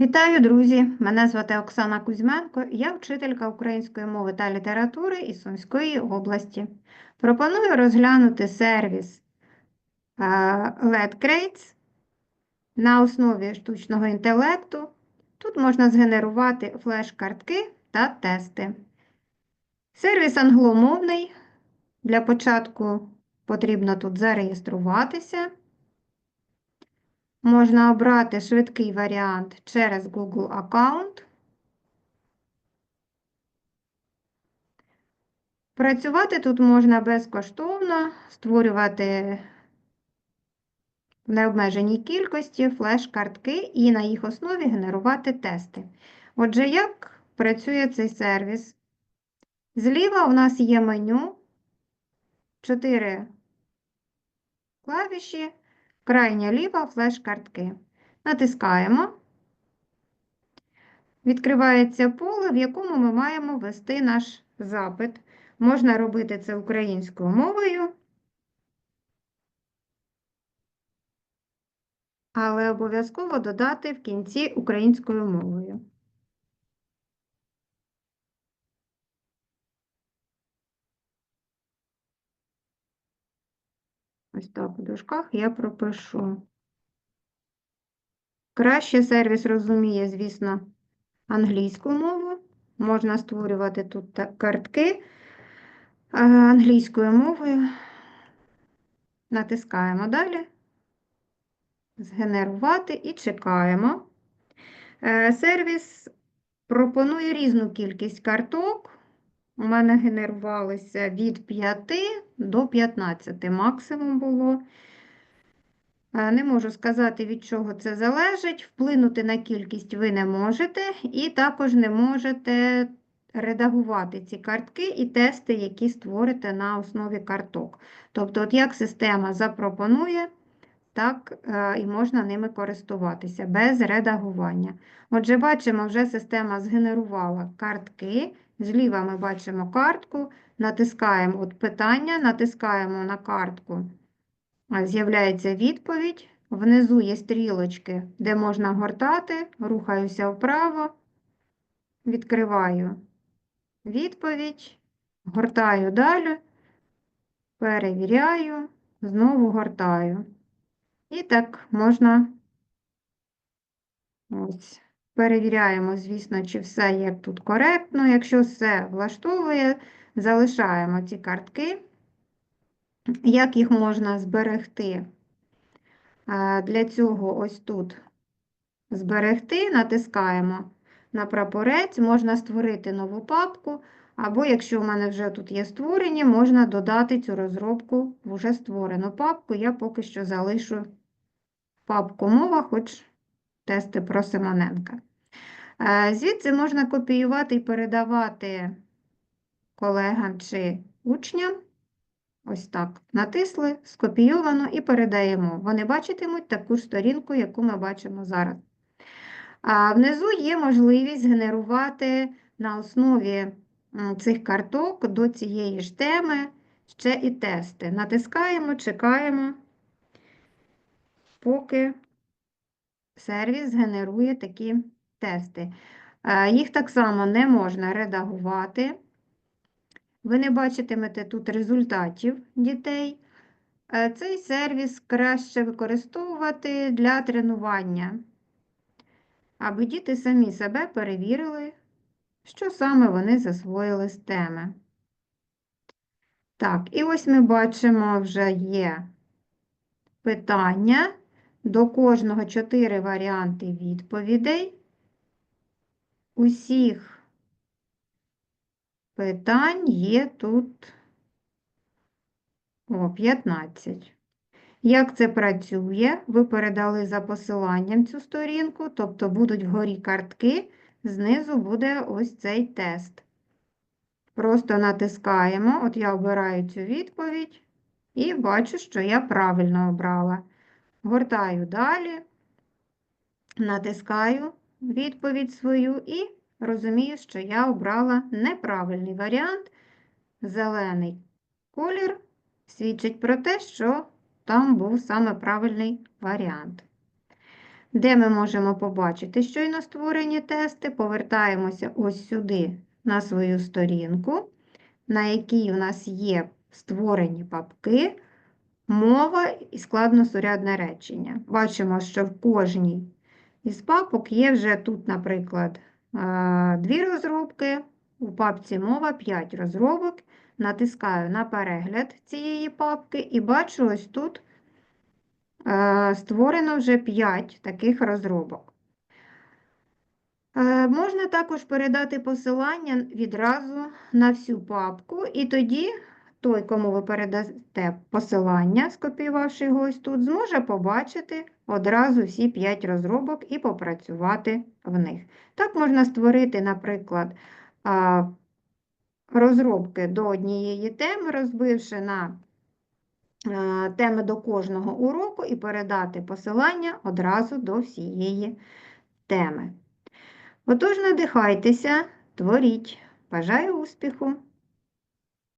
Вітаю, друзі! Мене звати Оксана Кузьменко, я вчителька української мови та літератури із Сумської області. Пропоную розглянути сервіс е, LEDCrates на основі штучного інтелекту. Тут можна згенерувати флеш-картки та тести. Сервіс англомовний. Для початку потрібно тут зареєструватися. Можна обрати швидкий варіант через Google аккаунт. Працювати тут можна безкоштовно, створювати в необмеженій кількості флеш-картки і на їх основі генерувати тести. Отже, як працює цей сервіс? Зліва у нас є меню, 4 клавіші. Крайня ліва флеш-картки. Натискаємо. Відкривається поле, в якому ми маємо ввести наш запит. Можна робити це українською мовою, але обов'язково додати в кінці українською мовою. Ось так у дужках я пропишу. Краще сервіс розуміє, звісно, англійську мову. Можна створювати тут картки е, англійською мовою. Натискаємо далі. Згенерувати і чекаємо. Е, Сервіс пропонує різну кількість карток. У мене генерувалися від 5 до 15 максимум було. Е, Не можу сказати, від чого це залежить. Вплинути на кількість ви не можете, і також не можете редагувати ці картки і тести, які створите на основі карток. Тобто, от як система запропонує, так е, і можна ними користуватися без редагування. Отже, бачимо, вже система згенерувала картки. Зліва ми бачимо картку, натискаємо от питання, натискаємо на картку. З'являється відповідь. Внизу є стрілочки, де можна гортати. Рухаюся вправо, відкриваю відповідь, гортаю далі, перевіряю, знову гортаю. І так можна ось. Перевіряємо, звісно, чи все є тут коректно. Якщо все влаштовує, залишаємо ці картки. Як їх можна зберегти? Е, Для цього ось тут зберегти, натискаємо на прапорець, можна створити нову папку, або якщо у мене вже тут є створені, можна додати цю розробку в уже створену папку. Я поки що залишу папку мова, хоч тести про Симоненка. Е, Звідси можна копіювати і передавати колегам чи учням. Ось так. Натисли, скопійовано і передаємо. Вони бачитимуть таку сторінку, яку ми бачимо зараз. А внизу є можливість генерувати на основі цих карток до цієї ж теми ще і тести. Натискаємо, чекаємо, поки сервіс генерує такі тести. Е, Їх так само не можна редагувати. Ви не бачитимете тут результатів дітей. Е, Цей сервіс краще використовувати для тренування, аби діти самі себе перевірили, що саме вони засвоїли з теми. Так, і ось ми бачимо, вже є питання. До кожного чотири варіанти відповідей. Усіх питань є тут о, 15. Як це працює? Ви передали за посиланням цю сторінку, тобто будуть вгорі картки, знизу буде ось цей тест. Просто натискаємо, от я обираю цю відповідь і бачу, що я правильно обрала. Гортаю далі, натискаю відповідь свою і розумію, що я обрала неправильний варіант. Зелений колір свідчить про те, що там був саме правильний варіант. де ми можемо побачити щойно створені тести. Повертаємося ось сюди на свою сторінку, на якій у нас є створені папки, мова і складносурядне речення. Бачимо, що в кожній із папок є вже тут, наприклад, е, дві розробки, у папці мова 5 розробок. Натискаю на перегляд цієї папки і бачу ось тут е, створено вже 5 таких розробок. Е, Можна також передати посилання відразу на всю папку, і тоді той, кому ви передасте посилання, скопіювавши його ось тут, зможе побачити одразу всі 5 розробок і попрацювати в них. Так можна створити, наприклад, розробки до однієї теми, розбивши на теми до кожного уроку і передати посилання одразу до всієї теми. Отож, надихайтеся, творіть. Бажаю успіху!